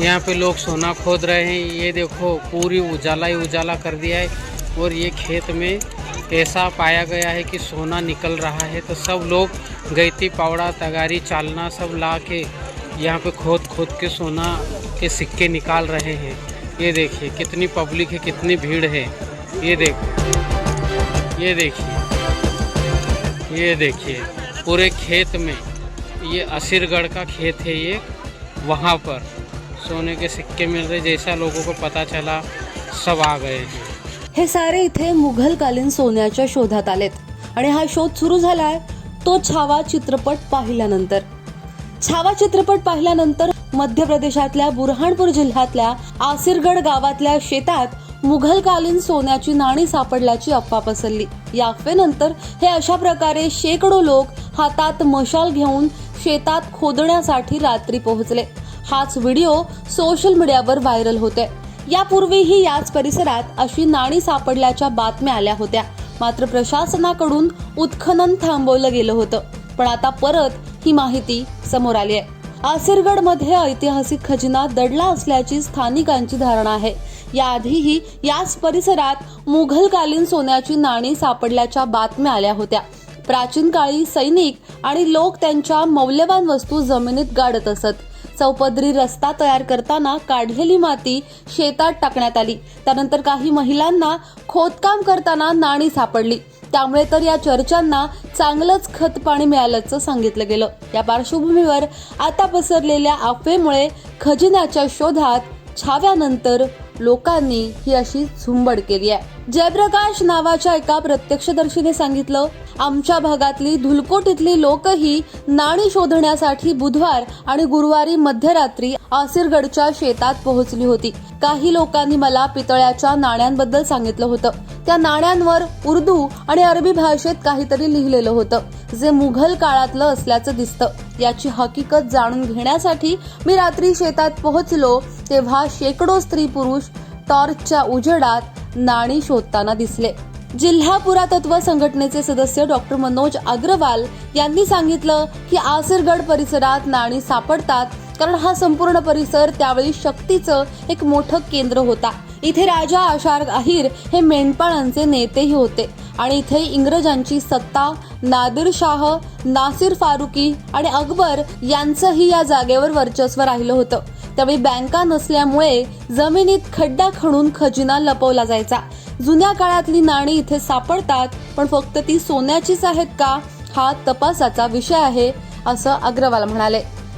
यहाँ पे लोग सोना खोद रहे हैं। ये देखो, पूरी उजाला ही उजाला कर दिया है। और ये खेत में ऐसा पाया गया है कि सोना निकल रहा है। तो सब लोग गैती, पावड़ा, तगारी, चालना सब ला के यहाँ पे खोद खोद के सोना के सिक्के निकाल रहे हैं। ये देखिए, कितनी पब्लिक है, कितनी भीड़ है। ये देखो, ये देखिए ये देखिए, पूरे खेत में। ये असीरगढ़ का खेत है ये, वहाँ पर। सोने के सिक्के मिल रहे जैसा लोगों को पता चला सब आ गए हैं हे सारे इथे मुघलकालीन सोन्याच्या शोधात आलेत. आणि हा शोध सुरू झालाय तो छावा चित्रपट पाहिल्यानंतर. छावा चित्रपट पाहिल्यानंतर मध्य प्रदेशातल्या बुरहाणपूर जिल्ह्यातल्या आसिरगड गावातल्या शेतात मुघलकालीन सोन्याची नाणी सापडल्याची अफवा पसरली. या अफवेनंतर हे अशा प्रकारे शेकडो लोक हातात मशाल घेऊन शेतात खोदण्यासाठी रात्री पोहोचले. हाच व्हिडिओ सोशल मीडियावर व्हायरल होते यापूर्वीही याच परिसरात अशी नाणी सापडल्याच्या बातम्या आल्या होत्या. मात्र प्रशासनाकडून उत्खनन थांबवलं गेलं होतं. पण आता परत ही माहिती समोर आली आहे. आसिरगडमध्ये ऐतिहासिक खजिना दडला असल्याची स्थानिकांची धारणा आहे. याआधीही याच परिसरात मुघलकालीन सोन्याची नाणी सापडल्याच्या बातम्या आल्या होत्या. प्राचीन काळी सैनिक आणि लोक त्यांच्या मौल्यवान वस्तू जमिनीत गाडत असत. चौपदरी रस्ता तयार करताना काढलेली माती शेतात टाकण्यात आली. त्यानंतर काही महिलांना खोदकाम करताना नाणी सापडली. त्यामुळे तर या चर्चांना चांगलंच खत पाणी मिळाल्याचं सांगितलं गेलं. या पार्श्वभूमीवर आता पसरलेल्या अफवेमुळे खजिन्याच्या शोधात छाव्यानंतर लोकांनी ही अशी झुंबड केली आहे. जयप्रकाश नावाच्या एका प्रत्यक्षदर्शीने सांगितलं आमच्या भागातली धुलकोट इथली लोकही नाणी शोधण्यासाठी बुधवार आणि गुरुवारी मध्यरात्री आसिरगडच्या शेतात पोहोचली होती. काही लोकांनी मला पितळ्याच्या नाण्यांबद्दल सांगितलं होतं. त्या नाण्यांवर उर्दू आणि अरबी भाषेत काहीतरी लिहिलेलं होतं. जे मुघल काळातलं असल्याचं दिसतं. याची हकीकत जाणून घेण्यासाठी मी रात्री शेतात पोहोचलो तेव्हा शेकडो स्त्री पुरुष टॉर्चच्या उजेडात नाणी शोधताना दिसले. जिल्हा पुरातत्व संघटनेचे सदस्य डॉक्टर मनोज अग्रवाल यांनी सांगितलं की आसिरगड परिसरात नाणी सापडतात कारण हा संपूर्ण परिसर त्यावेळी शक्तीचं एक मोठं केंद्र होता. इथे राजा आशार अहिर हे मेंढपाळांचे नेतेही होते. आणि इथे इंग्रजांची सत्ता नादिर शाह नासिर फारुकी आणि अकबर यांचंही या जागेवर वर्चस्व राहिलं होतं. त्यावेळी बँका नसल्यामुळे जमिनीत खड्डा खणून खजिना लपवला जायचा. जुन्या काळातली नाणी इथे सापडतात पण फक्त ती सोन्याचीच आहेत का हा तपासाचा विषय आहे असं अग्रवाल म्हणाले.